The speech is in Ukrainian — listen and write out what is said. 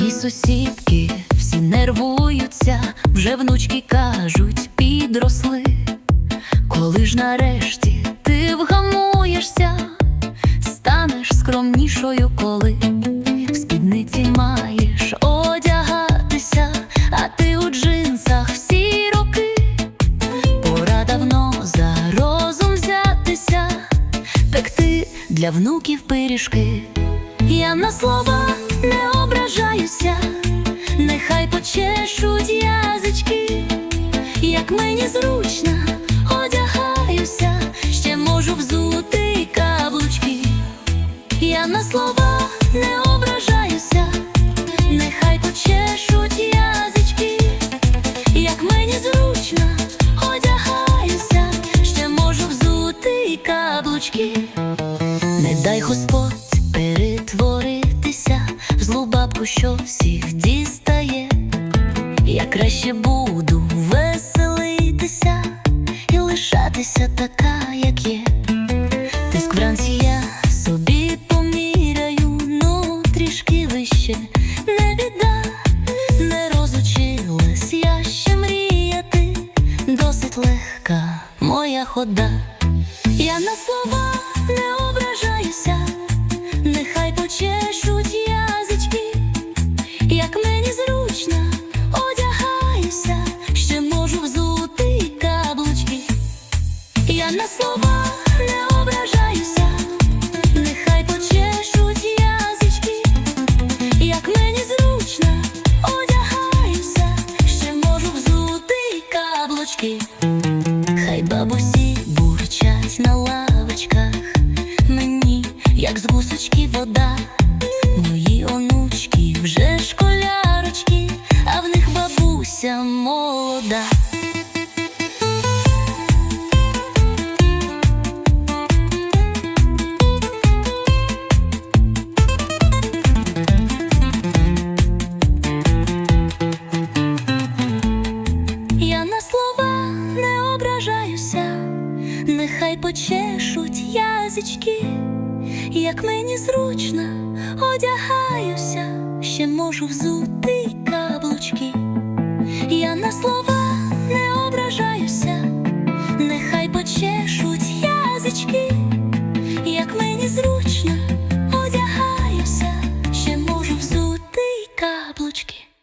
сусідки всі нервуються, вже внучки кажуть, підросли. Коли ж нарешті ти вгамуєшся, станеш скромнішою, коли в спідниці маєш одягатися, а ти у джинсах всі роки. Пора давно за розум взятися, пекти для внуків пиріжки. Я на слова не ображаюся, нехай почешуть язички, як мені зручно одягаюся, ще можу взути каблучки. Я на слова не ображаюся, нехай почешуть язички, як мені зручно одягаюся, ще можу взути каблучки. Не дай Господь що всіх дістає. Я краще буду веселитися і лишатися така, як є. Тиск вранці я собі поміряю, ну трішки вище, не біда, не розучилась я ще мріяти, досить легка моя хода. Я на слова слова не ображаюся, нехай почешуть язички, як мені зручно одягаюся, ще можу взути каблучки. Хай бабусі бурчать на лавочках, мені, як з гусочки вода, мої онучки вже школярочки, а в них бабуся молода. Не нехай почешуть язички, як мені зручно одягаюся, ще можу взути каблучки. Я на слова не ображаюся, нехай почешуть язички, як мені зручно одягаюся, ще можу взути каблучки.